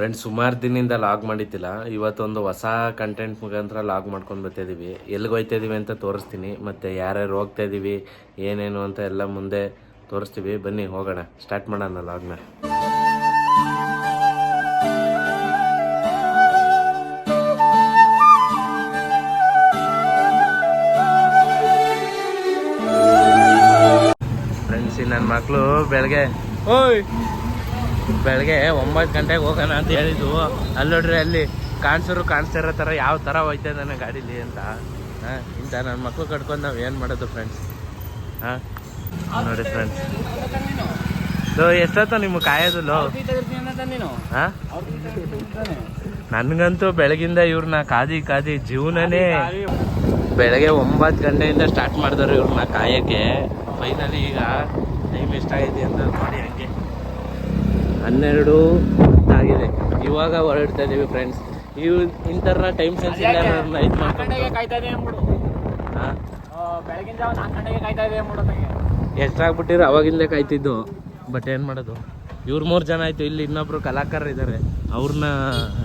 Friends ಸುಮಾರು ದಿನದಿಂದ log ಮಾಡಿದ್ದಿಲ್ಲ. ಇವತ್ತೊಂದು ಹೊಸ ಕಂಟೆಂಟ್ ಮುಖಾಂತರ ಲಾಗ್ ಮಾಡ್ಕೊಂಡು ಬರ್ತಾಯಿದ್ದೀವಿ ಎಲ್ಲಿಗೆ ಹೋಗ್ತಾ ಇದ್ದೀವಿ ಅಂತ ತೋರಿಸ್ತೀನಿ. ಮತ್ತು ಯಾರ್ಯಾರು ಹೋಗ್ತಾ ಇದ್ದೀವಿ ಏನೇನು ಅಂತ ಎಲ್ಲ ಮುಂದೆ ತೋರಿಸ್ತೀವಿ. ಬನ್ನಿ, ಹೋಗೋಣ. ಸ್ಟಾರ್ಟ್ ಮಾಡೋಣ ಲಾಗ್ನ. ಫ್ರೆಂಡ್ಸ್ ನನ್ನ ಮಕ್ಕಳು ಬೆಳಗ್ಗೆ ಓಯ್. ಬೆಳಗ್ಗೆ ಒಂಬತ್ತು ಗಂಟೆಗೆ ಹೋಗೋಣ ಅಂತ ಹೇಳಿದ್ವು ಅಲ್ಲಿ ನೋಡ್ರಿ ಅಲ್ಲಿ ಕಾಣಿಸೋರು ಕಾಣಿಸ್ತಿರೋ ಥರ ಯಾವ ಥರ ಹೋಯ್ತಾ ನನ್ನ ಗಾಡೀಲಿ ಅಂತ. ಹಾಂ ಇಂಥ ನನ್ನ ಮಕ್ಕಳು ಕಟ್ಕೊಂಡು ನಾವು ಏನು ಮಾಡೋದು ಫ್ರೆಂಡ್ಸ್ ಹಾಂ ನೋಡಿ ಫ್ರೆಂಡ್ಸ್ ಲೋ ಎಷ್ಟೊತ್ತ ನಿಮ್ಗೆ ಕಾಯೋದು ಲೋ? ಹಾಂ? ನನಗಂತೂ ಬೆಳಗಿಂದ ಇವ್ರನ್ನ ಕಾದಿ ಕಾದಿ ಜೀವನನೇ ಬೆಳಗ್ಗೆ ಒಂಬತ್ತು ಗಂಟೆಯಿಂದ ಸ್ಟಾರ್ಟ್ ಮಾಡಿದ್ರು ಇವ್ರನ್ನ ಕಾಯೋಕ್ಕೆ. ಫೈನಲಿ ಈಗ ಟೈಮ್ ಎಷ್ಟಾಗೈತಿ ಅಂತ ನೋಡಿ ಹಂಗೆ. ಹನ್ನೆರಡು ಆಗಿದೆ. ಇವಾಗ ಹೊರಡ್ತಾ ಇದೀವಿ ಫ್ರೆಂಡ್ಸ್ ಇವ್ ಇಂಥರ ಟೈಮ್ ಸೆನ್ಸ್ ಇಲ್ಲ ಅನ್ನೋದನ್ನ ಇದು ಮಾಡ್ಕೊಂಡು ಎಷ್ಟಾಗ್ಬಿಟ್ಟಿರೋ ಅವಾಗಿಂದ ಕಾಯ್ತಿದ್ದು. ಬಟ್ ಏನು ಮಾಡೋದು? ಇವ್ರು ಮೂರು ಜನ ಆಯಿತು. ಇಲ್ಲಿ ಇನ್ನೊಬ್ರು ಕಲಾಕಾರರು ಇದ್ದಾರೆ ಅವ್ರನ್ನ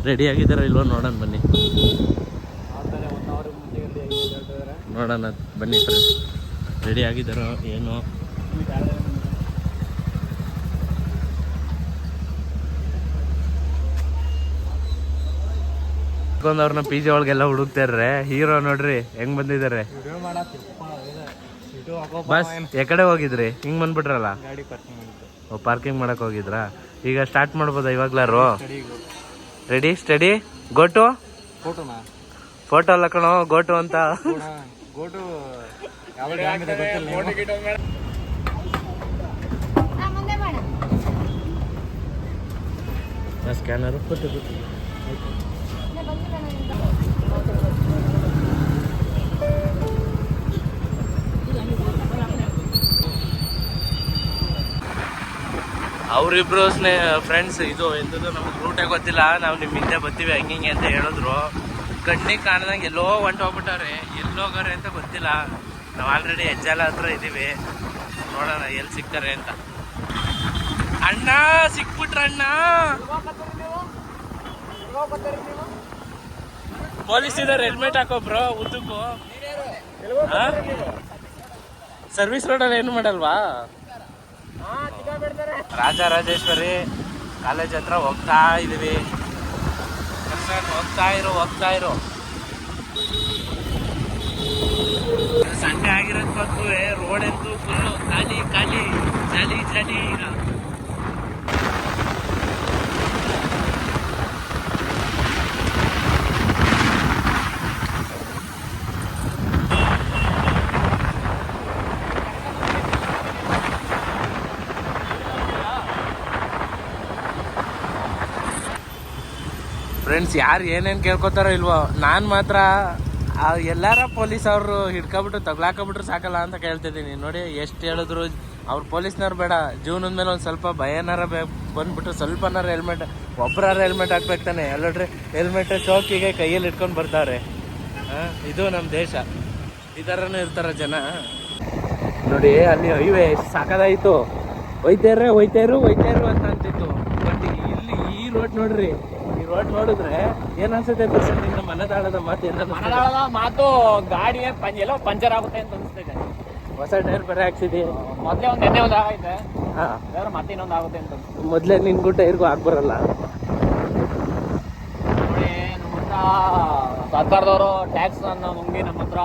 ರೆಡಿ ಆಗಿದ್ದಾರೆ ಇಲ್ವೋ ನೋಡೋಣ ಬನ್ನಿ. ನೋಡೋಣ ಬನ್ನಿ ಫ್ರೆಂಡ್ಸ್ ರೆಡಿ ಆಗಿದ್ದಾರೋ ಏನು. ಅವ್ರನ್ನ ಪಿ ಜಿ ಒಳಗೆಲ್ಲ ಹುಡುಕ್ತಾರ್ರೆ ಹೀರೋ ನೋಡ್ರಿ ಹೆಂಗ್ ಬಂದಿದ್ದಾರೆ? ಬಸ್ ಎಕಡೆ ಹೋಗಿದ್ರಿ? ಹಿಂಗ್ ಬಂದ್ಬಿಟ್ರಲ್ಲ? ಓ ಪಾರ್ಕಿಂಗ್ ಮಾಡಕ್ ಹೋಗಿದ್ರಾ? ಈಗ ಸ್ಟಾರ್ಟ್ ಮಾಡ್ಬೋದಾ ಇವಾಗ್ಲಾರು? ರೆಡಿ ಸ್ಟಡಿ ಗೋಟು ಫೋಟೋನಾ ಫೋಟೋ ಅಲ್ಲ ಕಣೋ ಗೋಟು ಅಂತ. ಸ್ಕ್ಯಾನರ್ ಕೊಟ್ಟು ಕೊಟ್ಟು ಅವರಿಬ್ರು ಸ್ನೇಹ ಫ್ರೆಂಡ್ಸ್ ಇದು ಎಂಥದ್ದು ನಮ್ಗೆ ರೂಟೇ ಗೊತ್ತಿಲ್ಲ. ನಾವು ನಿಮ್ಮ ಹಿಂದೆ ಬರ್ತೀವಿ, ಹಂಗೆ ಅಂತ ಹೇಳಿದ್ರು. ಕಣ್ಣಿಗೆ ಕಾಣ್ದಂಗೆ ಎಲ್ಲೋ ಹೊಂಟು ಹೋಗ್ಬಿಟ್ಟವ್ರೆ. ಎಲ್ಲೋಗಾರೆ ಅಂತ ಗೊತ್ತಿಲ್ಲ. ನಾವು ಆಲ್ರೆಡಿ ಹೆಜ್ಜಾಲ ಹತ್ರ ಇದ್ದೀವಿ ನೋಡೋಣ, ಎಲ್ಲಿ ಸಿಕ್ತಾರೆ ಅಂತ. ಅಣ್ಣ ಸಿಕ್ಬಿಟ್ರ ಅಣ್ಣ ಪೊಲೀಸ್ ಇದಾರೆ ಹೆಲ್ಮೆಟ್ ಹಾಕೋ ಬ್ರೋ ಉದ್ದಕ್ಕೂ. ಸರ್ವಿಸ್ ರೋಡಲ್ಲಿ ಏನು ಮಾಡಲ್ವಾ? ರಾಜರಾಜೇಶ್ವರಿ ಕಾಲೇಜ್ ಹತ್ರ ಹೋಗ್ತಾ ಇದೀವಿ. ಹೋಗ್ತಾ ಇರು ಹೋಗ್ತಾ ಇರು. ಸಂಡೆ ಆಗಿರೋದ್ ಬಂದು ರೋಡ್ ಅಂತೂ ಫುಲ್ಲು ಖಾಲಿ ಖಾಲಿ, ಜಾಲಿ ಜಾಲಿ ಫ್ರೆಂಡ್ಸ್ ಯಾರು ಏನೇನು ಕೇಳ್ಕೊತಾರೋ ಇಲ್ವೋ, ನಾನು ಮಾತ್ರ ಎಲ್ಲಾರ ಪೊಲೀಸ್ ಅವರು ಹಿಡ್ಕೊಬಿಟ್ಟು ತಗ್ಲಾಕೊಬಿಟ್ರು ಸಾಕಲ್ಲ ಅಂತ ಕೇಳ್ತಿದ್ದೀನಿ. ನೋಡಿ, ಎಷ್ಟು ಹೇಳಿದ್ರು, ಅವ್ರು ಪೊಲೀಸ್ನವ್ರು ಬೇಡ. ಜೀವನದ ಮೇಲೆ ಒಂದು ಸ್ವಲ್ಪ ಭಯನಾರ ಬೇ ಬಂದ್ಬಿಟ್ಟು ಸ್ವಲ್ಪನಾರ ಹೆಲ್ಮೆಟ್ ಒಬ್ಬರಾರ ಹೆಲ್ಮೆಟ್ ಹಾಕ್ಬೇಕು ತಾನೆ. ಎಲ್ಲೋಡ್ರಿ ಹೆಲ್ಮೆಟ್ ಚೌಕಿಗೆ ಕೈಯಲ್ಲಿ ಇಟ್ಕೊಂಡು ಬರ್ತಾರೆ. ಇದು ನಮ್ಮ ದೇಶ. ಈ ಥರನೂ ಇರ್ತಾರೆ ಜನ. ನೋಡಿ, ಅಲ್ಲಿ ಹೈವೇ ಸಾಕಾದಾಯ್ತು. ಒಯ್ತೇರ್ರೆ ಒಯ್ತೇರು ಒಯ್ತೇರು ಅಂತ ಅಂತಿತ್ತು. ಬಟ್ ಇಲ್ಲಿ ಈ ರೋಡ್ ನೋಡ್ರಿ ಈ ರೋಡ್ ನೋಡಿದ್ರೆ ಏನ್ ಅನ್ಸುತ್ತೆ ಬಸ್ ನಿನ್ನ ಮನದಾಳದ ಮಾತು ಏನ ಮನದಾಳದ ಮಾತು ಗಾಡಿ ಪಂಜ ಎಲ್ಲೋ ಪಂಚರ್ ಆಗುತ್ತೆ ಅಂತ ಅನಿಸ್ತಿದೆ ಹೊಸ ಟೈರ್ ಬೇರೆ ಹಾಕ್ಸಿದಿ. ಮೊದಲೇ ಒಂದು ಎಣ್ಣೆ ಒಂದು ಆಗೈತೆ ಹಾ. ಮತ್ತೆ ಇನ್ನೊಂದು ಆಗುತ್ತೆ ಅಂತ ಮೊದ್ಲೇ ನಿನ್ ನಿನ್ಗೂ ಟೈರ್ಗೂ ಆಗ್ಬರಲ್ಲ ನೋಡಿ ನಮ್ಮ ಹತ್ರ ಸರ್ಕಾರದವರು ಟ್ಯಾಕ್ಸ್ ಅನ್ನ ಮುಂಗಿ ನಮ್ಮ ಹತ್ರ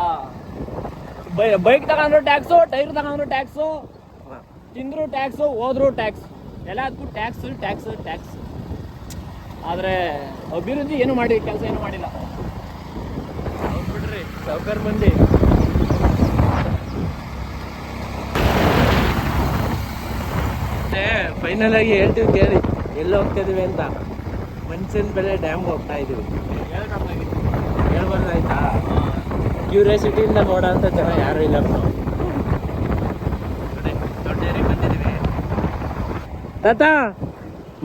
ಬೈಕ್ ತಗೊಂಡ್ರು ಟ್ಯಾಕ್ಸು ಟೈರ್ ತಗೊಂಡ್ರು ಟ್ಯಾಕ್ಸು ತಿಂದ್ರು ಟ್ಯಾಕ್ಸು ಹೋದ್ರು ಟ್ಯಾಕ್ಸ್. ಎಲ್ಲದಕ್ಕೂ ಟ್ಯಾಕ್ಸ್ ಟ್ಯಾಕ್ಸ್ ಟ್ಯಾಕ್ಸ್. ಆದರೆ ಅಭಿವೃದ್ಧಿ ಏನು ಮಾಡಿ ಕೆಲಸ ಏನು ಮಾಡಿಲ್ಲ. ಬಿಡ್ರಿ ಸಾವುಕಾರ ಮಂದಿ. ಮತ್ತೆ ಫೈನಲ್ ಆಗಿ ಹೇಳ್ತೀವಿ ಕೇಳಿ ಎಲ್ಲಿ ಹೋಗ್ತಾ ಇದೀವಿ ಅಂತ. ಮನ್ಸಿನ ಬೆಲೆ ಡ್ಯಾಮ್ ಹೋಗ್ತಾ ಇದೀವಿ. ಹೇಳ್ಬಾರ್ದಾಯ್ತಾ ಕ್ಯೂರಿಯಾಸಿಟಿಯಿಂದ ನೋಡೋ ಅಂತ ಜನ ಯಾರು ಇಲ್ಲ ತಾತ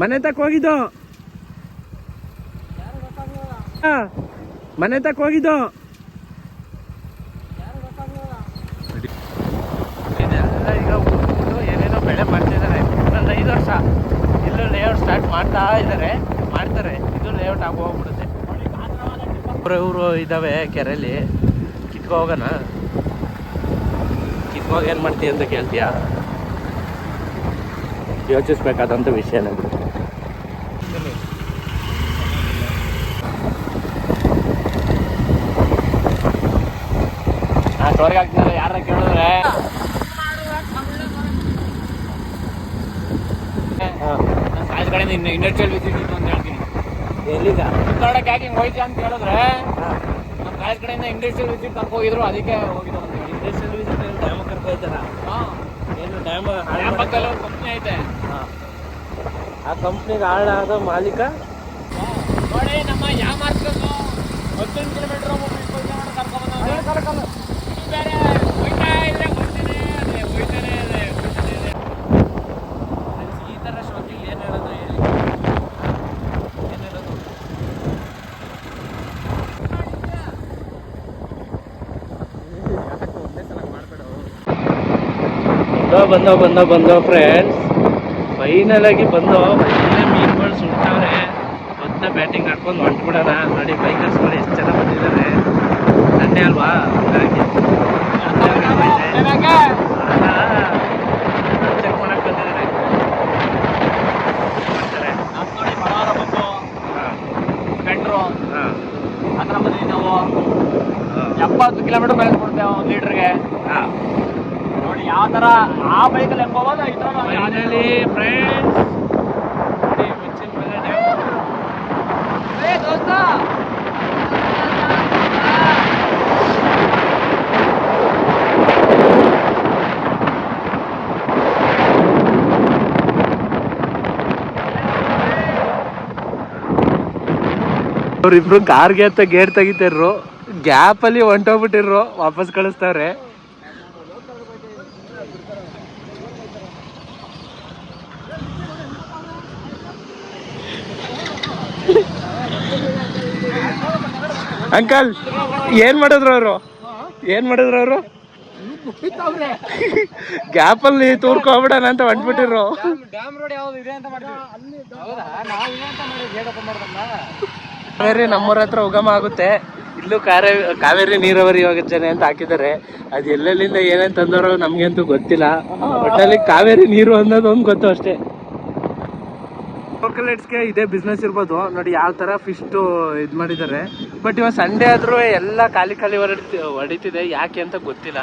ಮನೆ ತಕ್ಕ ಹೋಗಿದ್ದು? ಮನೆ ತಕ್ಕ ಹೋಗಿದ್ದು. ಈಗ ಏನೇನೋ ಬೆಳೆ ಮಾಡ್ತಿದ್ದಾರೆ ಇನ್ನೊಂದು ಐದು ವರ್ಷ. ಇಲ್ಲೂ ಲೇಔಟ್ ಸ್ಟಾರ್ಟ್ ಮಾಡ್ತಾ ಇದ್ದಾರೆ ಮಾಡ್ತಾರೆ. ಇದು ಲೇಔಟ್ ಆಗಿ ಹೋಗ್ಬಿಡುತ್ತೆ. ಇವ್ರು ಇದಾವೆ ಕೆರೆಯಲ್ಲಿ ಕಿತ್ಕೊ ಹೋಗೋಣ ಕಿತ್ಕೋಗಿ ಏನು ಮಾಡ್ತೀಯ ಅಂತ ಕೇಳ್ತೀಯ? ಯೋಚಿಸ್ಬೇಕಾದಂಥ ವಿಷಯನೇ ಬಿಡು. ನಾ ಆಗ್ತಿದ್ರೆ ಯಾರ ಕೇಳಿದ್ರೆ. ನನ್ನ ಕಾಲೇಜ್ ಕಡೆಯಿಂದ ಇನ್ನು ಇಂಡಸ್ಟ್ರಿಯಲ್ ವಿಸಿಟ್ ಇತ್ತು ಅಂತ ಹೇಳ್ತೀನಿ. ಎಲ್ಲಿಗ? ಸುತ್ತಾಡಕ್ಕೆ ಯಾಕೆ ಹಿಂಗೆ ಹೋಯ್ತು ಅಂತ ಕೇಳಿದ್ರೆ ನಮ್ಮ ಕಾಲೇಜ್ ಕಡೆಯಿಂದ ಇಂಡಸ್ಟ್ರಿಯಲ್ ವಿಸಿಟ್ ಕರ್ಕೊ ಹೋಗಿದ್ರು ಅದಕ್ಕೆ ಹೋಗಿದ್ದು ಅಂತ ಇಂಡಸ್ಟ್ರಿಯಲ್ ವಿಸಿಟ್ ಡ್ಯಾಮ್ ಕರ್ಕೊ ಹೋಯ್ತಾರ ಹಾಂ. ಏನು ಡ್ಯಾಮ್ ಪಕ್ಕದಲ್ಲಿ ಒಂದು ಕಂಪ್ನಿ ಐತೆ. ಆ ಕಂಪ್ನಿಗೆ ಆದ ಮಾಲೀಕ? ನೋಡಿ ನಮ್ಮ ಯಾವ ಮಾರ್ಕ್ಸನ್ನು ಹದಿನೆಂಟು ಕಿಲೋಮೀಟರ್ ಕರ್ಕೊಂಡ್ಬಂದ ಬೇರೆ ಹೋಯ್ತಾ ಇದ್ರೆ ಹೋಗ್ತಾನೆ ಅದೇ ಹೋಯ್ತಾನೆ ಇದೆ ಹೋಯ್ತಾನೆ ಇದೆ ಈ ಥರ ಶೋಕಿಗೆ ಏನು ಹೇಳೋದು ಹೇಳಿ ಏನು ಹೇಳೋದು ಬಂದೋ ಬಂದೋ ಬಂದೋ ಬಂದೋ ಫ್ರೆಂಡ್ಸ್ ಫೈನಲ್ ಆಗಿ ಬಂದೋ ಒಳ್ಳೆ ಮೀನುಗಳು ಸುಡ್ತಾವ್ರೆ ಮತ್ತೆ ಬ್ಯಾಟಿಂಗ್ ಹಾಕೊಂಡು ಹೊಂಟ್ಬಿಡೋಣ. ನೋಡಿ ಬೈಕರ್ಸ್ಗಳು ಎಷ್ಟು ಜನ ಬಂದಿದ್ದಾರೆ. ಸಂಡೆ ಅಲ್ವಾ? ಹಾಗಾಗಿ ಚೆಕ್ ಮಾಡಕ್ ಬಂದಿದ್ದಾರೆ ಮಾಡ್ತಾರೆ ನಮ್ಮ ನೋಡಿ ಬಡವರ ಬಂದು ಹಾಂ ಪೆಟ್ರು ಹಾಂ ಹತ್ರ ಬಂದಿದ್ದೀವಿ ನಾವು ಹಾಂ ಎಪ್ಪತ್ತು ಕಿಲೋಮೀಟರ್ ಮೇಲೆ ಕೊಡ್ತೇವೆ ಒಂದು ಲೀಟ್ರಿಗೆ ಹಾಂ ನೋಡಿ ಯಾವ ಥರ ಆ ಬೈಕಲ್ಲಿ ಹೆಂಗ್ ಹೋಗೋದು ಈ ಥರ ನಾವು ಯಾವ್ದೇ ಫೈನಲಿ ಫ್ರೆಂಡ್ಸ್ ನೋಡಿ ಮಿಂಚಿನ ಮೇಲೆ ಡ್ಯಾಮ್ ಏ ದೋಸ್ತ ಅವ್ರಿಬ್ರು ಕಾರ್ಗೆ ಅಂತ ಗೇಟ್ ತೆಗಿತಾರ್ರು. ಗ್ಯಾಪ್ ಅಲ್ಲಿ ಹೊಂಟೋಗ್ಬಿಟ್ಟಿರ್ರು. ವಾಪಸ್ ಕಳಿಸ್ತಾವ್ರೆ ಅಂಕಲ್, ಏನ್ ಮಾಡಿದ್ರು ಅವರು? ಏನ್ ಮಾಡಿದ್ರು ಅವರು? ಗ್ಯಾಪ್ ಅಲ್ಲಿ ತೂರ್ಕೊಬಿಡೋಣ ಅಂತ ಹೊಂಟ್ಬಿಟ್ಟಿರು ಕಾವೇರಿ ನಮ್ಮೂರ ಹತ್ರ ಉಗಮ ಆಗುತ್ತೆ. ಇಲ್ಲೂ ಕಾರೇ, ಕಾವೇರಿ ನೀರಾವರಿ ಯೋಜನೆ ಅಂತ ಹಾಕಿದ್ದಾರೆ. ಅದು ಎಲ್ಲೆಲ್ಲಿಂದ ಏನೇನ್ ತಂದವರು ನಮ್ಗಂತೂ ಗೊತ್ತಿಲ್ಲ. ಒಟ್ಟಲ್ಲಿ ಕಾವೇರಿ ನೀರು ಅನ್ನೋದು ಒಂದು ಗೊತ್ತು ಅಷ್ಟೇ. ಗೆ ಇದೇ ಬಿಸ್ನೆಸ್ ಇರ್ಬೋದು. ನೋಡಿ ಯಾವ ತರ ಫಿಶ್ ಇದ್ ಮಾಡಿದ್ದಾರೆ. ಬಟ್ ಇವಾಗ ಸಂಡೇ ಆದ್ರೂ ಎಲ್ಲ ಖಾಲಿ ಖಾಲಿ ಹೊರಡ್ತಿ ಹೊಡಿತಿದೆ. ಯಾಕೆ ಅಂತ ಗೊತ್ತಿಲ್ಲ.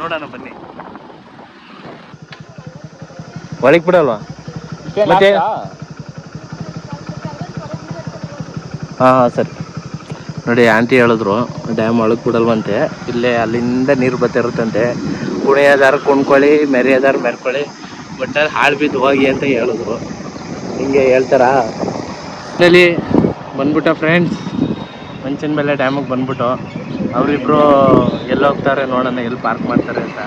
ನೋಡೋಣ ಬನ್ನಿ. ಒಳಗ್ ಬಿಡಲ್ವಾ? ಮತ್ತೆ ಹಾ ಹಾ ಸರಿ. ನೋಡಿ ಆಂಟಿ ಹೇಳಿದ್ರು ಡ್ಯಾಮ್ ಒಳಗೆ ಬಿಡಲ್ವಂತೆ. ಇಲ್ಲೇ ಅಲ್ಲಿಂದ ನೀರು ಬರ್ತಿರುತ್ತಂತೆ. ಕುಣಿಯೋದಾರ ಕುಣ್ಕೊಳ್ಳಿ ಮೆರೆಯೋದಾರ ಮೆರ್ಕೊಳ್ಳಿ. ಬಟ್ ಅಲ್ಲಿ ಹಾಳು ಬಿದ್ದು ಹೋಗಿ ಅಂತ ಹೇಳಿದ್ರು. ಹಿಂಗೆ ಹೇಳ್ತಾರಾ? ಇಲ್ಲಿ ಬಂದ್ಬಿಟ್ಟ ಫ್ರೆಂಡ್ಸ್ ಮಂಚಿನ ಮೇಲೆ ಡ್ಯಾಮಿಗೆ ಬಂದ್ಬಿಟ್ಟು ಅವರಿಬ್ರು ಎಲ್ಲೋಗ್ತಾರೆ ನೋಡೋಣ ಎಲ್ಲಿ ಪಾರ್ಕ್ ಮಾಡ್ತಾರೆ ಅಂತ.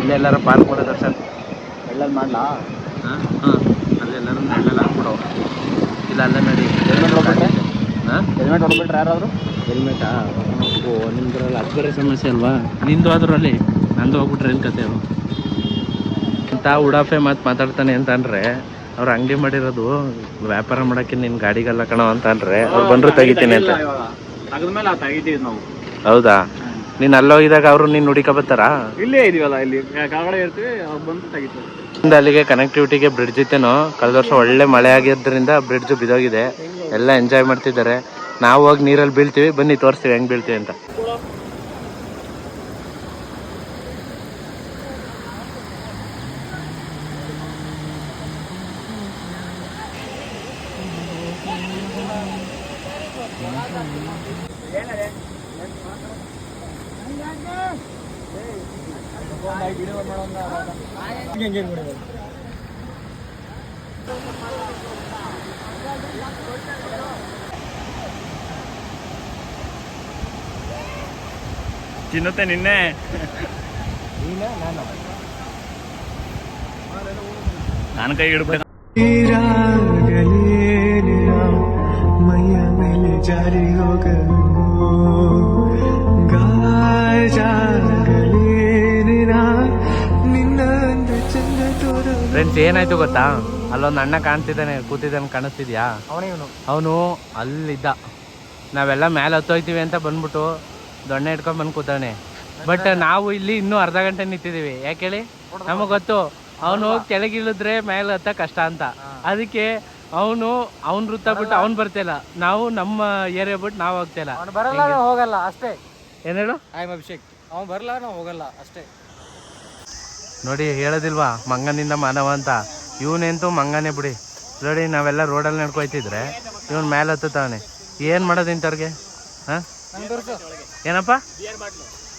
ಇಲ್ಲೆಲ್ಲಾರು ಪಾರ್ಕ್ ಮಾಡೋದಾರ ಸರ್. ಎಲ್ಲಲ್ಲಿ ಮಾಡ್ಲಾ? ಹಾಂ ಹಾಂ. ಅಲ್ಲೆಲ್ಲರೂ ನೆಳ್ಳಲ್ಲಿ ಹಾಕ್ಬಿಡು. ಇಲ್ಲ ಅಲ್ಲೇ ನೋಡಿ. ಹೆಲ್ಮೆಟ್ ಹೊಡ್ಬಿಟ್ರೆ? ಹಾಂ? ಹೆಲ್ಮೆಟ್ ಹೊಡ್ಬಿಟ್ರೆ ಯಾರಾದರು ಹೆಲ್ಮೆಟಾ ಓ ನಿಮ್ದ್ರಲ್ಲಿ ಅದು ಬೇರೆ ಸಮಸ್ಯೆ ಅಲ್ವಾ? ನಿಂದು ಹೋದ್ರಲ್ಲಿ ನಂದು ಹೋಗ್ಬಿಟ್ರೆ ಏನು ಕತೆ ಅಂತ ಉಡಾಫೆ ಮಾತು ಮಾತಾಡ್ತಾನೆ ಅಂತ ಅಂದ್ರೆ ಅವ್ರು ಅಂಗಡಿ ಮಾಡಿರೋದು ವ್ಯಾಪಾರ ಮಾಡಕ್ಕೆ ನಿನ್ ಗಾಡಿಗೆಲ್ಲ ಕಣೋ ಅಂತ ಅಲ್ರಿ ಅವ್ರು ಬಂದ್ರು ತೆಗಿತೀನಿ ಅಂತ. ಹೌದಾ? ನೀನ್ ಅಲ್ಲೋಗಿದಾಗ ಅವರು ನೀನ್ ಹುಡಿಕ ಬರ್ತಾರಾ? ಇಲ್ಲೇ ಇದೀವಲ್ಲ ಇಲ್ಲಿ ಕೆಳಗಡೆ ಇರ್ತೀವಿ ಅವ್ರು ಬಂದು ತೆಗಿತೀವಿ. ಇಂದ ಅಲ್ಲಿಗೆ ಕನೆಕ್ಟಿವಿಟಿಗೆ ಬ್ರಿಡ್ಜ್ ಇತ್ತೇನೋ ಕಳೆದ ವರ್ಷ ಒಳ್ಳೆ ಮಳೆ ಆಗಿದ್ದರಿಂದ ಬ್ರಿಡ್ಜ್ ಬಿದೋಗಿದೆ. ಎಲ್ಲ ಎಂಜಾಯ್ ಮಾಡ್ತಿದ್ದಾರೆ. ನಾವು ಹೋಗಿ ನೀರಲ್ಲಿ ಬೀಳ್ತೀವಿ ಬನ್ನಿ ತೋರಿಸ್ತೀವಿ ಹೆಂಗ್ ಬೀಳ್ತೀವಿ ಅಂತ. ಚಿನ್ನತೆ ನಿನ್ನೆ. ನಾನು ಕೈ ಹಿಡ್ಬೇಕು ಚಂದ ಫ್ರೆಂಡ್ಸ್ ಏನಾಯ್ತು ಗೊತ್ತಾ? ಅಲ್ಲೊಂದು ಅಣ್ಣ ಕಾಣ್ತಿದ್ದಾನೆ ಕೂತಿದ್ದಾನೆ ಕಾಣಿಸ್ತಿದ್ಯಾ? ಅವನೇ ಇವನು. ಅವನು ಅಲ್ಲಿದ್ದ. ನಾವೆಲ್ಲ ಮೇಲೆ ಹತ್ತೋಯ್ತೀವಿ ಅಂತ ಬಂದ್ಬಿಟ್ಟು ದೊಣ್ಣೆ ಇಟ್ಕೊಂಡ್ ಬಂದು ಕೂತಾನೆ. ಬಟ್ ನಾವು ಇಲ್ಲಿ ಇನ್ನೂ ಅರ್ಧ ಗಂಟೆ ನಿಂತಿದ್ದೀವಿ. ಯಾಕೆ ಹೇಳಿ? ನಮಗೆ ಗೊತ್ತು. ಅವನು ಕೆಳಗಿಳಿದ್ರೆ ಮೇಲೆ ಹತ್ತ ಕಷ್ಟ ಅಂತ. ಅದಕ್ಕೆ ಅವನು ಅವ್ನ ವೃತ್ತ ಬಿಟ್ಟು ಅವ್ನು ಬರ್ತಿಲ್ಲ ನಾವು ನಮ್ಮ ಏರಿಯಾ ಬಿಟ್ಟು ನಾವು ಹೋಗ್ತಿಲ್ಲ ಅವನು ಬರಲ್ಲ ನಾವು ಹೋಗಲ್ಲ ಅಷ್ಟೇ. ಏನ್ ಹೇಳು? ಐ ಅಭಿಷೇಕ್ ಅವ್ನು ಬರಲ್ಲ ನಾವು ಹೋಗಲ್ಲ ಅಷ್ಟೇ. ನೋಡಿ ಹೇಳೋದಿಲ್ವಾ? ಮಂಗನಿಂದ ಮಾನವ ಅಂತ. ಇವನೆಂತೂ ಮಂಗನೇ ಬಿಡಿ. ನೋಡಿ ನಾವೆಲ್ಲ ರೋಡಲ್ಲಿ ನಡ್ಕೊಯ್ತಿದ್ರೆ ಇವನ್ ಮೇಲೆ ಹತ್ತುತ್ತಾವನೆ ಏನು ಮಾಡೋದು ಇಂಥವ್ರಿಗೆ? ಹಾಂ? ಏನಪ್ಪ?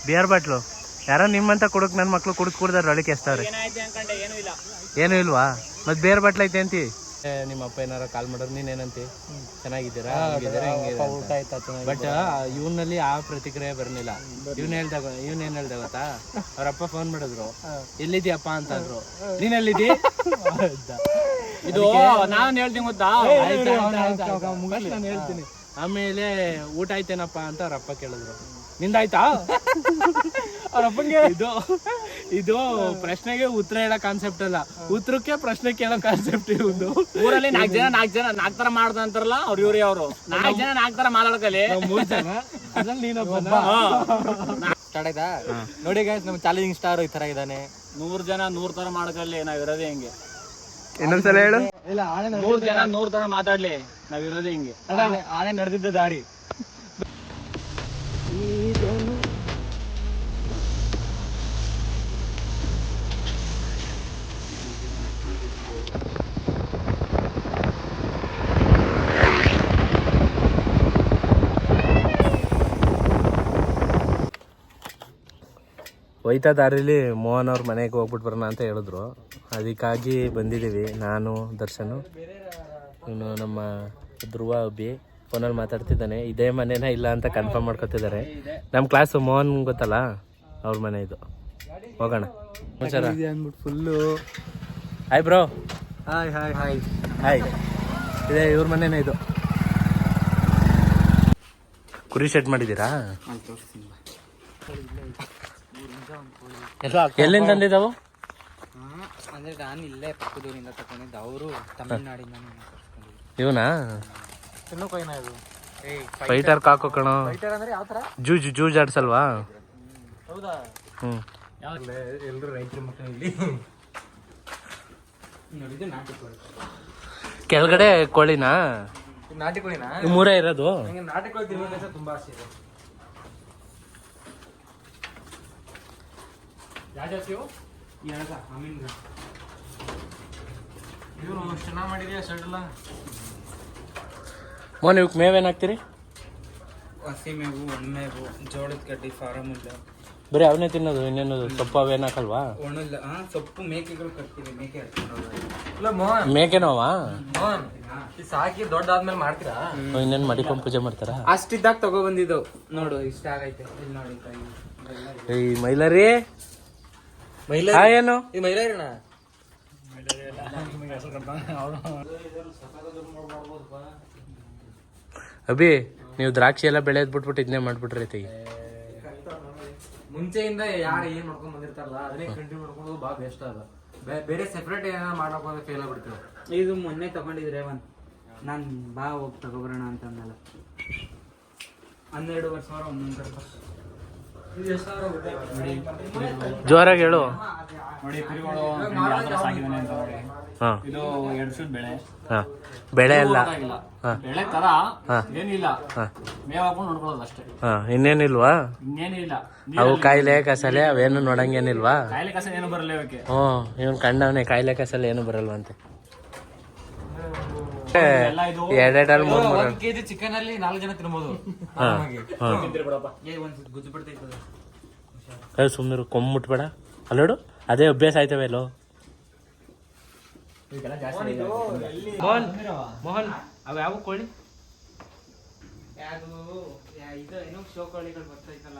Beer bottle. ಯಾರೋ ನಿಮ್ಮಂತ ಕುಡುಕ್ ನನ್ನ ಮಕ್ಳು ಕುಡ್ದು ಕುಡ್ದಾರ ಒಳಗೆ ಇಲ್ಲ. ಏನೂ ಇಲ್ವಾ? ಮತ್ತೆ ಬಿಯರ್ ಬಾಟ್ಲ್ ಐತೆ ಅಂತಿ. ನಿಮ್ಮ ಅಪ್ಪ ಏನಾರ ಕಾಲ್ ಮಾಡೋರು ನೀನ್ ಏನಂತಿ? ಚೆನ್ನಾಗಿದ್ದೀರಾ? ಊಟ ಆಯ್ತಾ? ಬಟ್ ಇವನಲ್ಲಿ ಆ ಪ್ರತಿಕ್ರಿಯೆ ಬರಲಿಲ್ಲ. ಇವ್ನ ಹೇಳ್ದ ಇವ್ನ ಏನ್ ಹೇಳ್ದ ಗೊತ್ತಾ? ಅವ್ರಪ್ಪ ಫೋನ್ ಮಾಡಿದ್ರು. ಎಲ್ಲಿದ್ಯಪ್ಪ ಅಂತ ಅಂದ್ರು ನೀನ್ ಎಲ್ಲಿದ್ದಿ? ಇದು ನಾನು ಹೇಳ್ತೀನಿ ಗೊತ್ತಾ? ನಾನ್ ಹೇಳ್ತೀನಿ. ಆಮೇಲೆ ಊಟ ಆಯ್ತೇನಪ್ಪ ಅಂತ ಅವ್ರಪ್ಪ ಕೇಳಿದ್ರು. ನಿಂದಾಯ್ತಾ? ಅವ್ರಪ್ಪಂಗೆ ಇದು ಇದು ಪ್ರಶ್ನೆಗೆ ಉತ್ತರ ಹೇಳೋ ಕಾನ್ಸೆಪ್ಟ್ ಅಲ್ಲ. ಉತ್ತರಕ್ಕೆ ಪ್ರಶ್ನೆ ಕೇಳೋ ಕಾನ್ಸೆಪ್ಟ್ ಇವ್ದು ಊರಲ್ಲಿ ನಾಲ್ಕು ಜನ ನಾಲ್ಕು ಜನ ನಾಲ್ಕು ತರ ಮಾಡ್ದ ಅಂತಾರಲ್ಲ ಅವ್ರು ಇವ್ರಿ ಅವರು ನಾಲ್ಕು ಜನ ನಾಲ್ಕು ತರ ಮಾತಾಡ್ಕಲಿ. ಮೂರ್ ಜನ. ಅದ್ರಲ್ಲಿ ನೀನೊಬ್ಬ ಸ್ಟಾರ್ಟ್ ಆಯ್ತಾ? ನೋಡಿ ಗೈಸ್ ನಮ್ಮ ಚಾಲೆಂಜಿಂಗ್ ಸ್ಟಾರ್ ಈ ತರ ಇದ್ದಾನೆ. ನೂರ್ ಜನ ನೂರ್ ತರ ಮಾಡ್ಕಲ್ಲಿ ನಾವ್ ಇರೋದೇ ಹಿಂಗೆ. ಇನ್ನೊಂದ್ಸಲ ಹೇಳು. ನೂರ್ ಜನ ನೂರ್ ತರ ಮಾತಾಡ್ಲಿ ನಾವ್ ಇರೋದೇ ಹಿಂಗೆ. ಆನೆ ನಡೆದಿದ್ದ ದಾರಿ. ಹೋಯ್ತಾ ದಾರಿಲಿ ಮೋಹನ್ ಅವ್ರ ಮನೆಗೆ ಹೋಗ್ಬಿಟ್ಟು ಬರೋಣ ಅಂತ ಹೇಳಿದ್ರು. ಅದಕ್ಕಾಗಿ ಬಂದಿದ್ದೀವಿ ನಾನು ದರ್ಶನು ಇನ್ನು ನಮ್ಮ ಧ್ರುವ ಅಬ್ಬಿ ಫೋನಲ್ಲಿ ಮಾತಾಡ್ತಿದ್ದಾನೆ. ಇದೇ ಮನೆನ ಇಲ್ಲ ಅಂತ ಕನ್ಫರ್ಮ್ ಮಾಡ್ಕೊತಿದ್ದಾರೆ. ನಮ್ಮ ಕ್ಲಾಸು ಮೋಹನ್ ಗೊತ್ತಲ್ಲ? ಅವ್ರ ಮನೆ ಇದು. ಹೋಗೋಣ. Full hi bro hi hi hi hi ಇದೇ ಇವ್ರ ಮನೆನೇ ಇದು. ಕುರಿ ಶೆಡ್ ಮಾಡಿದ್ದೀರಾ? ಎಲ್ಲಿಂದ ತಂದಿದ್ದಾವು? ಅಂದ್ರೆ ನಾನು ಇಲ್ಲೇ ಪಕ್ಕದೂರಿಂದ ತಗೊಂಡಿದ್ದು ಅವರು ತಮಿಳ್ನಾಡಿಂದ ಇವನಾ? ತಿನ್ನೋ ಕೊಯ್ನ ಇದು? ಫೈಟರ್ ಕಾಕು ಕಣೋ. ಅಂದ್ರೆ ಯಾವ ತರ ಜೂಜ್ ಜೂಜ್ ಆಡ್ಸಲ್ವಾ ಹೌದಾ? ಹ್ಮ್. ಎಲ್ಲರೂ ರೈತರ ಮಕ್ಕಳು ಇಲ್ಲಿ ನೋಡಿದ್ದು ನಾಟಿ ಕೋಳಿ. ಕೆಳಗಡೆ ಕೋಳಿನಾ? ನಾಟಿ ಕೋಳಿನಾ? ಮೂರೇ ಇರೋದು. ನಾಟಿ ಕೋಳಿ ತಿನ್ಬೇಕಂತ ತುಂಬಾ ಆಸೆ ಇದೆ. ಜಾಸ್ತಿ ಎರಡ ಅಮೀನ್ಗ ಇವರು ಚೆನ್ನಾಗಿ ಮಾಡಿದ್ಯಾ ಶರ್ಟ್ಲ ಮೋನ್ ಇವಕ್ಕೆ ಮೇವೇನ್ ಹಾಕ್ತೀರಿ? ಹಸಿ ಮೇವು ಒಣಮೇವು ಜೋಳದ ಕಡ್ಡಿ ಫಾರಮ್ ಇಲ್ಲ ಬರೀ ಅವನೇ ತಿನ್ನೋದು ಇನ್ನೇನು ಸೊಪ್ಪು ಅವೇನು ಹಾಕಲ್ವಾ? ಒಣಲ್ಲ ಹಾ ಸೊಪ್ಪು ಮೇಕೆಗಳು ಕಟ್ತೀವಿ ಮೇಕೆ ಇಲ್ಲ ಮೋಹನ್. ಮೇಕೆನೋವಾ? ಮೋಹನ್ ಈ ಸಾಕಿ ದೊಡ್ಡಾದ್ಮೇಲೆ ಮಾಡ್ತೀರಾ? ಇನ್ನೇನು ಮಡಿಕೊಂಡ್ ಪೂಜೆ ಮಾಡ್ತಾರಾ? ಅಷ್ಟಿದ್ದಾಗ ತಗೋ ಬಂದಿದ್ದು ನೋಡು ಇಷ್ಟ ಆಗೈತೆ. ಇಲ್ಲಿ ನೋಡಿ ಈ ಮೈಲಾರಿ. ಆ, ಏನು ಈ ಮೈಲಾರಿನ ಅಭಿ ನೀವು ದ್ರಾಕ್ಷಿ ಎಲ್ಲ ಬೆಳೆದ್ ಬಿಟ್ಬಿಟ್ಟು ಇದನ್ನೇ ಮಾಡ್ಬಿಟ್ರಿ ಐತಿ ಮುಂಚೆಯಿಂದ ಯಾರು ಏನ್ ಮಾಡ್ಕೊಂಡ್ ಬಂದಿರ್ತಾರಲ್ಲ ಅದನ್ನೇ ಕಂಟಿನ್ಯೂ ಮಾಡ್ಕೊಂಡು ಬಾ ಬೆಸ್ಟ್ ಅದ. ಬೇ- ಬೇರೆ ಸೆಪರೇಟ್ ಏನಾರ ಮಾಡಕ್ ಹೋದ್ರೆ ಫೇಲ್ ಆಗ್ಬಿಡ್ತೀವಿ. ಇದು ಮೊನ್ನೆ ತಗೊಂಡಿದ್ರೆ ಒಂದ್ ನಾನ್ ಬಾ ಹೋಗಿ ತಗೊಬರೋಣ ಅಂತ ಅಂದಲ್ಲ ಹನ್ನೆರಡು ವರ್ಷ ಒಂದೊಂದು ಇದು ಎಷ್ಟು ಸಾವಿರ ಗೊತ್ತಾ? ಜೋರಾಗಿ ಹೇಳು. ನೋಡಿ ಕುರಿಗಳು ಯಾವ ತರ ಸಾಕಿದಾನೆ ಅಂತ ನೋಡಿ. ಹಾ. ಇದು ಎರಡು ಶೂಟ್ ಬೆಳೆ ಅಲ್ಲ. ಬೆಳೆ ಎಲ್ಲ ಹಾಂ. ಹಾ. ಬೆಳೆ ತರ ಹಾ. ಏನಿಲ್ಲ. ಹಾ. ಮೇವ್ ಹಾಕೊಂಡು ನೋಡ್ಕೊಳ್ಳೋದು ಅಷ್ಟೇ. ಹಾ. ಇನ್ನೇನಿಲ್ವಾ? ಅವು ಕಾಯಿಲೆ ಕಸಲೆ ಅವೇನು ನೋಡಂಗೇನಿಲ್ವಾ? ಕಾಯಿಲೆ ಕಸ ಏನು ಬರಲ್ಲ ಇವಕ್ಕೆ. ಹ್ಞೂ ಇವನ್ ಕಂಡವನೇ ಕಾಯಿಲೆ ಕಸಲೆ ಏನು ಬರಲ್ವಂತೆ. ಎರಡೆರಡಲ್ಲಿ ಮೂರು ಮೂರು ಒಂದ್ ಕೆಜಿ ಚಿಕನ್ ಅಲ್ಲಿ ನಾಲ್ಕು ಜನ ತಿನ್ಬೋದು. ಹಾ ಹಾ. ತಿಂತೀರಿ ಬಿಡಪ್ಪ ಏ ಒಂದ್ ಗುಜ್ಜು ಬಿಡ್ತೈತೆ ಸುಮ್ಮನೆ ಕೊಮ್ಮುಟ್ಬೇಡ. ಅಲ್ಲೋಡು ಅದೇ ಅಭ್ಯಾಸ ಆಯ್ತವೆ ಎಲ್ಲೋ ಜಾಸ್ತಿ ಮೋಹನ್ ಮೋಹನ್ ಅವ ಯಾವ ಕೋಳಿ? ಇದು ಏನೋ ಶೋ ಕೋಳಿಗಳು ಬರ್ತೈತಲ್ಲ